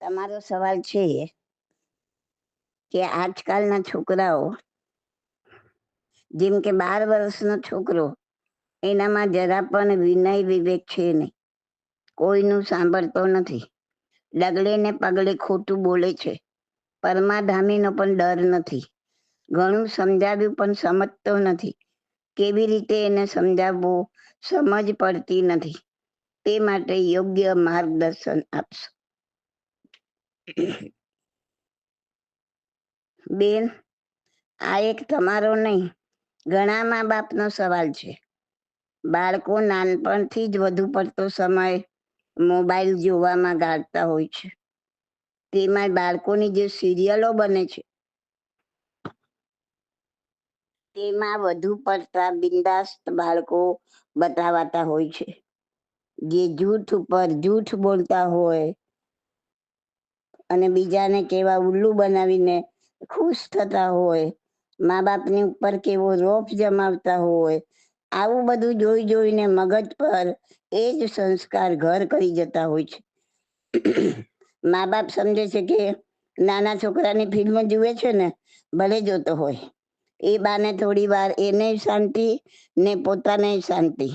તમારો સવાલ છે કે આજકાલના છોકરાઓ, જેમ કે બાર વર્ષનો છોકરો, એનામાં જરા પણ વિનય વિવેક છે નહીં. કોઈનું સાંભળતો નથી. ડગલે ને પગલે ખોટું બોલે છે. પરમાધામીનો પણ ડર નથી. ઘણું સમજાવ્યું પણ સમજતો નથી. કેવી રીતે એને સમજાવવું સમજ પડતી નથી. તે માટે યોગ્ય માર્ગદર્શન આપશો. બેન, આ એક તમારો નહીં, ઘણા મા બાપનો સવાલ છે. બાળકો નાનપણથી જ વધુ પડતો સમય મોબાઈલ જોવામાં ગાળતા હોય છે. તેમાં બાળકોની જે સિરિયલો બને છે, તેમાં વધુ પડતા બિંદાસ્ત બાળકો બતાવાતા હોય છે. જે જૂઠ ઉપર જૂઠ બોલતા હોય અને બીજાને કેવા ઉલ્લુ બનાવીને ખુશ થતા હોય. મા બાપની ઉપર કેવો રોપ જમાવતા હોય. આવું બધું જોઈ જોઈને મગજ પર એ જ સંસ્કાર ઘર કરી જતા હોય છે. મા બાપ સમજે છે કે નાના છોકરાની ફિલ્મ જુએ છે ને, ભલે જોતો હોય. એ બાને થોડી વાર એને શાંતિ ને પોતાને શાંતિ.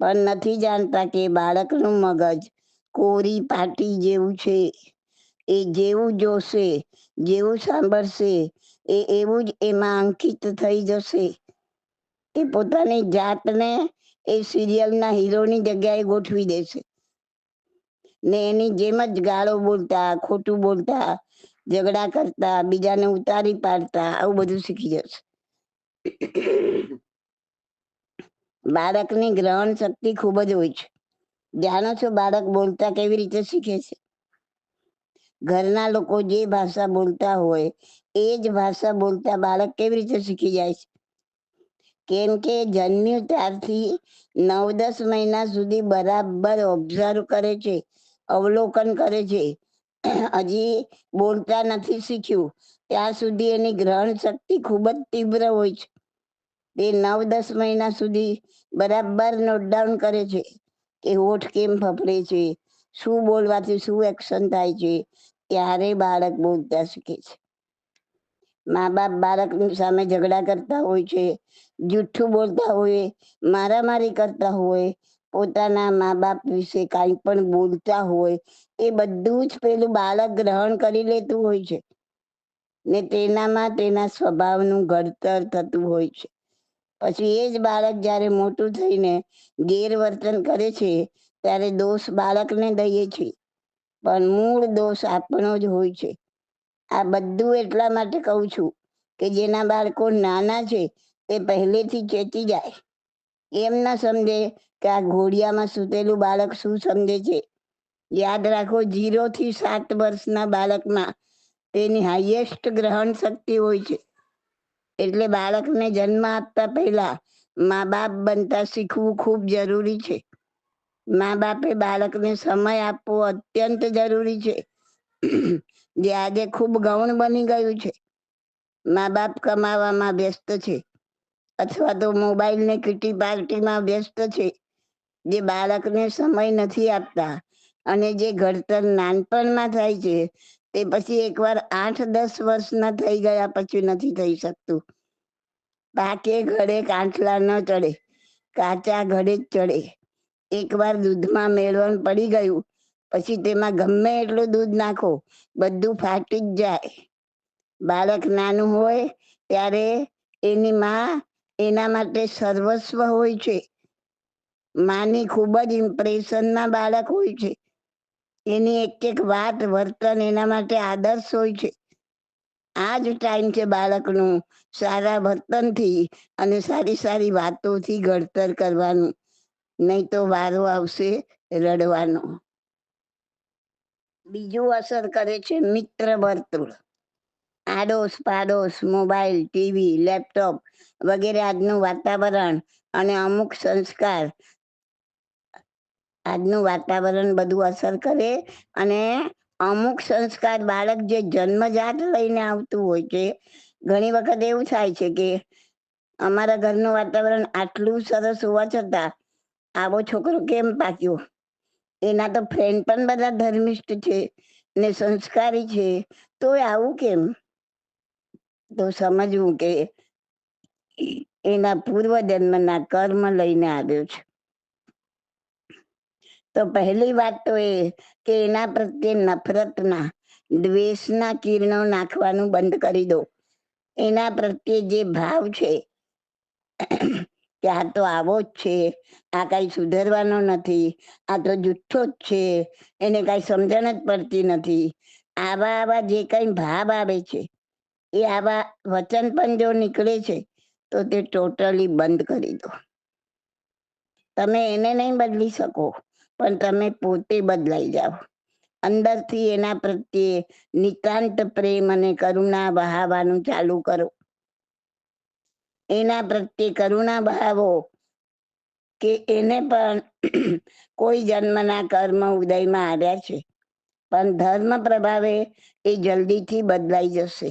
પણ નથી જાણતા કે બાળકનું મગજ કોરી પાટી જેવું છે. એ જેવું જોશે જેવું સાંભળશે એ એવું જ એમાં અંકિત થઈ જશે એ પોતાની જાતને એ સિરિયલના હીરોની જગ્યાએ ગોઠવી દેશે ને એની જેમ જ ગાળો બોલતા ખોટું બોલતા ઝઘડા કરતા બીજાને ઉતારી પાડતા આવું બધું શીખી જશે બાળકની ગ્રહણ શક્તિ ખૂબ જ હોય છે જાણો છો બાળક બોલતા કેવી રીતે શીખે છે ઘરના લોકો જે ભાષા બોલતા હોય, એ જ ભાષા બોલતા બાળક કેવી રીતે શીખી જાય છે? કેમ કે જન્મ્યું ત્યારથી નવ દસ મહિના સુધી બરાબર ઓબ્ઝર્વ કરે છે, અવલોકન કરે છે. હજી બોલતા નથી શીખ્યું. ત્યાં સુધી એની ગ્રહણ શક્તિ ખૂબ જ તીવ્ર હોય છે. તે નવ દસ મહિના સુધી બરાબર નોટ ડાઉન કરે છે કે હોઠ કેમ ફફડે છે? શું બોલવાથી શું એક્શન થાય છે? ત્યારે બાળક બોલતા શીખે છે. મા બાપ બાળકની સામે ઝઘડા કરતા હોય છે જૂઠું બોલતા હોય, મારામારી કરતા હોય, પોતાના મા બાપ વિશે કાંઈ પણ બોલતા હોય, એ બધું જ પેલું બાળક ગ્રહણ કરી લેતું હોય છે. ને તેનામાં તેના સ્વભાવનું ઘડતર થતું હોય છે. પછી એ જ બાળક જ્યારે મોટું થઈને ગેરવર્તન કરે છે, ત્યારે દોષ બાળકને દઈએ છીએ. પણ મૂળ દોષ આપણો જ હોય છે. આ બધું એટલા માટે કહું છું કે જેના બાળકો નાના છે તે પહેલેથી ચેતી જાય. એમ ના સમજે કે આ ઘોડિયામાં સૂતેલું બાળક શું સમજે છે. યાદ રાખો જીરો થી સાત વર્ષના બાળકમાં તેની હાઈએસ્ટ ગ્રહણ શક્તિ હોય છે. એટલે બાળકને જન્મ આપતા પહેલા મા બાપ બનતા શીખવું ખૂબ જરૂરી છે. મા બાપે બાળકને સમય આપવો અત્યંત જરૂરી છે. જે આજે ખૂબ ગૌણ બની ગયું છે. મા બાપ કમાવામાં વ્યસ્ત છે. અથવા તો મોબાઈલ ને કીટી પાર્ટીમાં વ્યસ્ત છે. જે બાળકને સમય નથી આપતા અને જે ઘડતર નાનપણમાં થાય છે, તે પછી એકવાર આઠ દસ વર્ષના થઈ ગયા પછી નથી થઈ શકતું. પાકે ઘડે કાંઠલા ન ચડે, કાચા ઘડે જ ચડે. એકવાર દૂધમાં મેળવણ પડી ગયું. પછી તેમાં ગમે એટલું દૂધ નાખો, બધું ફાટી જ જાય. બાળક નાનું હોય ત્યારે એની માં એના માટે સર્વસ્વ હોય છે. માની ખૂબ જ ઇમ્પ્રેશનના બાળક હોય છે. એની એક એક વાત, વર્તન એના માટે આદર્શ હોય છે. આ જ ટાઈમ છે બાળકનું સારા વર્તનથી અને સારી સારી વાતોથી ઘડતર કરવાનું. નહીં તો વારો આવશે રડવાનો. બીજું અસર કરે છે મિત્ર વર્તુળ. આડોશ પાડોશ, મોબાઈલ, ટીવી, લેપટોપ વગેરે આજનું વાતાવરણ અને અમુક સંસ્કાર આજનું વાતાવરણ બધું અસર કરે અને અમુક સંસ્કાર બાળક જે જન્મજાત લઈને આવતું હોય છે, ઘણી વખત એવું થાય છે કે અમારા ઘરનું વાતાવરણ આટલું સરસ હોવા છતાં આવો છોકરો કેમ પાક્યો? એના તો ફ્રેન્ડ પણ બધા ધર્મિષ્ઠ છે ને સંસ્કારી છે તો આવું કેમ? તો સમજવું કે એના પૂર્વ જન્મના કર્મ લઈને આવ્યો છે. તો પહેલી વાત તો એ કે એના પ્રત્યે નફરતના, દ્વેષના કિરણો નાખવાનું બંધ કરી દો. એના પ્રત્યે જે ભાવ છે કે આ તો આવો જ છે, આ કઈ સુધરવાનો નથી, આ તો જુઠ્ઠો જ છે, એને કાંઈ સમજણ જ પડતી નથી. આવા આવા જે કઈ ભાવ આવે છે, એ આવા વચન પણ જો નીકળે છે, તો તે ટોટલી બંધ કરી દો. તમે એને નહીં બદલી શકો, પણ તમે પોતે બદલાઈ જાઓ. અંદરથી એના પ્રત્યે નિતાંત પ્રેમ અને કરુણા વહાવાનું ચાલુ કરો. એના પ્રત્યે કરુણા ભાવો કે એને પણ કોઈ જન્મના કર્મ ઉદયમાં આવ્યા છે. પણ ધર્મ પ્રભાવે એ જલ્દીથી બદલાઈ જશે.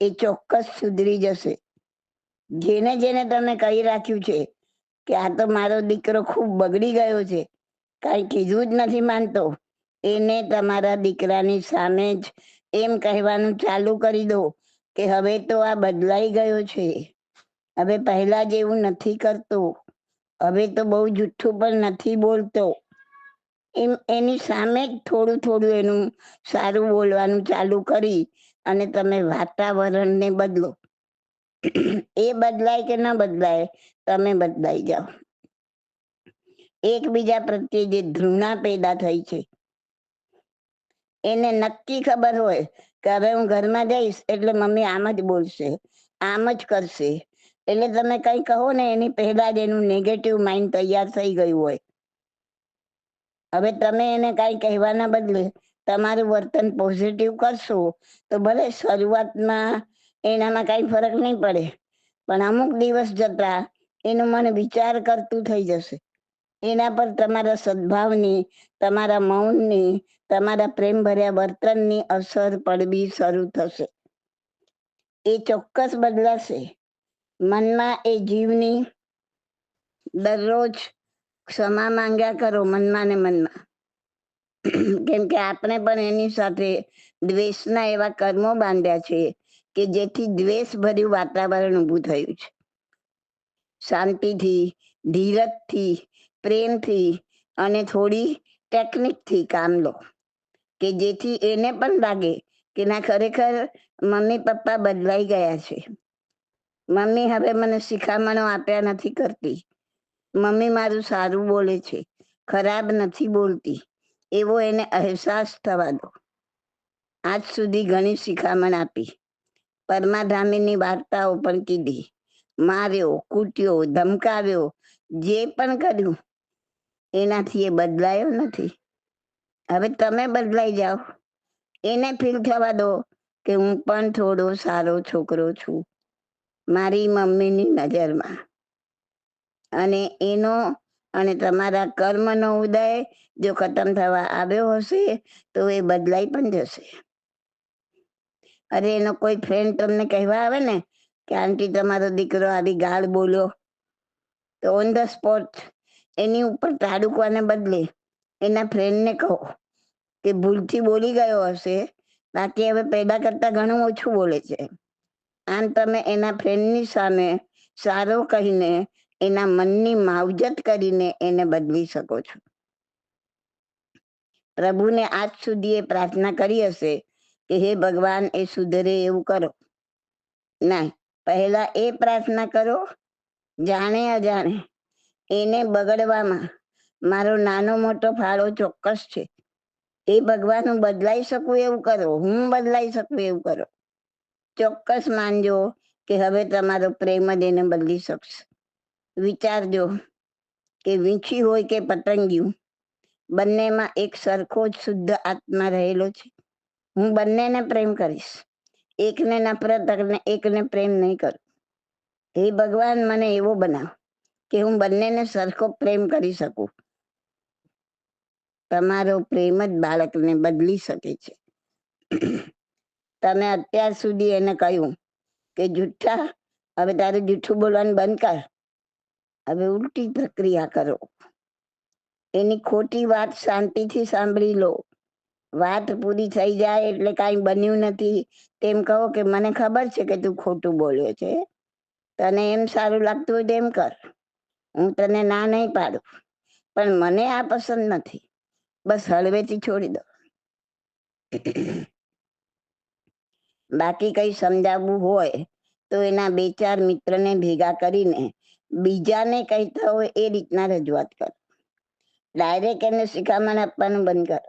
એ ચોક્કસ સુધરી જશે. જેને જેને તમે કહી રાખ્યું છે કે આ તો મારો દીકરો ખૂબ બગડી ગયો છે, કાંઈ કીધું જ નથી માનતો. એને તમારા દીકરાની સામે જ એમ કહેવાનું ચાલુ કરી દો કે હવે તો આ બદલાઈ ગયો છે. હવે પહેલા જેવું નથી કરતો. હવે તો બહુ જુઠ્ઠું પણ નથી બોલતો. એમ, એની સામે જ થોડું થોડું એનું સારું બોલવાનું ચાલુ કરી અને તમે વાતાવરણને બદલો. એ બદલાય કે ન બદલાય, તમે બદલાઈ જાઓ. એકબીજા પ્રત્યે જે ધૃણા પેદા થઈ છે, એને નક્કી ખબર હોય કે હવે હું ઘરમાં જઈશ એટલે મમ્મી આમ જ બોલશે, આમ જ કરશે. એટલે તમે કઈ કહો ને, એની પહેલા જ એનું નેગેટિવ માઇન્ડ તૈયાર થઈ ગયું હોય. હવે તમે એને કઈ કહેવાના બદલે તમારું વર્તન પોઝિટિવ કરશો, તો ભલે શરૂઆતમાં એનામાં કઈ ફરક નહીં પડે, પણ અમુક દિવસ જતા એનું મન વિચાર કરતું થઈ જશે. એના પર તમારા સદભાવની, તમારા મૌનની, તમારા પ્રેમ ભર્યા વર્તનની અસર પડવી શરૂ થશે. એ ચોક્કસ બદલાશે. મનમાં એ જીવની દરરોજ ક્ષમા માંગ્યા કરો, મનમાં ને મનમાં. કેમ કે આપણે પણ એની સાથે દ્વેષના એવા કર્મો બાંધ્યા છે કે જેથી દ્વેષ ભર્યું વાતાવરણ ઊભું થયું છે. શાંતિથી, ધીરજથી, પ્રેમથી અને થોડી ટેકનિકથી કામ લો, કે જેથી એને પણ લાગે કે ના, ખરેખર મમ્મી પપ્પા બદલાઈ ગયા છે. મમ્મી હવે મને શિખામણો આપ્યા નથી કરતી. મમ્મી મારું સારું બોલે છે. ખરાબ નથી બોલતી. એવો એને અહેસાસ થવા દો. આજ સુધી ઘણી શિખામણ આપી. પરમાધામીની વાર્તાઓ પણ કીધી માર્યો, કૂટ્યો, ધમકાવ્યો, જે પણ કર્યું, એનાથી એ બદલાયો નથી. હવે તમે બદલાઈ જાઓ. એને ફીલ થવા દો કે હું પણ થોડો સારો છોકરો છું. મારી મમ્મીની નજરમાં. અને એનો, અને તમારા કર્મનો ઉદય જો ખતમ થવા આવ્યો હશે, તો એ બદલાઈ પણ જશે. અરે, એનો કોઈ ફ્રેન્ડ તમને કહેવા આવે ને કે, આંટી, તમારો દીકરો આવી ગાળ બોલ્યો તો ઓન ધ સ્પોટ એની ઉપર તાડુકવાને બદલે એના ફ્રેન્ડને કહો કે, ભૂલથી બોલી ગયો હશે. બાકી હવે પેદા કરતા ઘણું ઓછું બોલે છે. આમ તમે એના ફ્રેન્ડની સામે સારો કહીને એના મનની માવજત કરીને એને બદલી શકો છો. પ્રભુને આજ સુધી એ પ્રાર્થના કરી હશે કે હે ભગવાન, એ સુધરે એવું કરો. ના પહેલા એ પ્રાર્થના કરો, જાણે અજાણે એને બગડવામાં મારો નાનો મોટો ફાળો ચોક્કસ છે. એ ભગવાન, હું બદલાઈ શકું એવું કરો, હું બદલાઈ શકું એવું કરો. ચોક્કસ માનજો કે હવે તમારો પ્રેમ જ એને બદલી શકશે. વિચારજો કે વીંછી હોય કે પતંગિયું, બંનેમાં એક સરખો જ શુદ્ધ આત્મા રહેલો છે. હું બંનેને પ્રેમ કરીશ, એકને નફરત અને એકને પ્રેમ નહીં કરું. હે ભગવાન, મને એવો બનાવ કે હું બંનેને સરખો પ્રેમ કરી શકું. તમારો પ્રેમ જ બાળકને બદલી શકે છે. તમે અત્યાર સુધી એને કહ્યું કે, જુઠ્ઠા, હવે તારે જુઠ્ઠું બોલવાનું બંધ કર. હવે ઉલટી પ્રક્રિયા કરો. એની ખોટી વાત શાંતિથી સાંભળી લો. વાત પૂરી થઈ જાય એટલે કાંઈ બન્યું નથી. તેમ કહો કે, મને ખબર છે કે તું ખોટું બોલ્યો છે. તને એમ સારું લાગતું હોય તેમ કર. હું તને ના નહીં પાડું. પણ મને આ પસંદ નથી. બસ હળવેથી છોડી દો. બાકી કઈ સમજાવવું હોય તો એના બે ચાર મિત્રને ભેગા કરીને બીજાને કહેતા હોય એ રીતના રજૂઆત કર. ડાયરેક્ટ એને શિખામણ આપવાનું બંધ કર.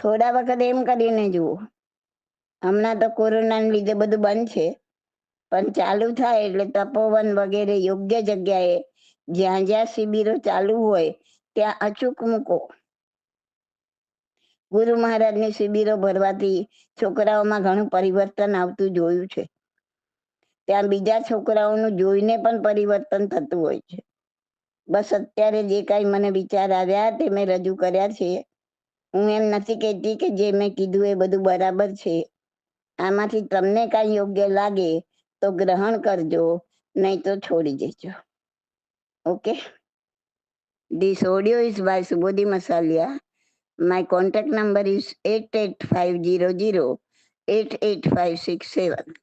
થોડા વખત એમ કરીને જુઓ. હમણાં તો કોરોનાને લીધે બધું બંધ છે, પણ ચાલુ થાય એટલે તપોવન વગેરે યોગ્ય જગ્યાએ જ્યાં જ્યાં શિબિરો ચાલુ હોય ત્યાં અચૂક મૂકો. ગુરુ મહારાજની શિબિરો ભરવાથી છોકરાઓમાં ઘણું પરિવર્તન આવતું જોયું છે. ત્યાં બીજા છોકરાઓનું જોઈને પણ પરિવર્તન થતું હોય છે. બસ અત્યારે જે કાંઈ મને વિચાર આવ્યા તે મેં રજૂ કર્યા છે. હું એમ નથી કહેતી કે જે મેં કીધું એ બધું બરાબર છે. આમાંથી તમને કાંઈ યોગ્ય લાગે તો ગ્રહણ કરજો, નહીં તો છોડી દેજો. Okay? This audio is by Subodhi Masaliya My contact number is 88500 88567.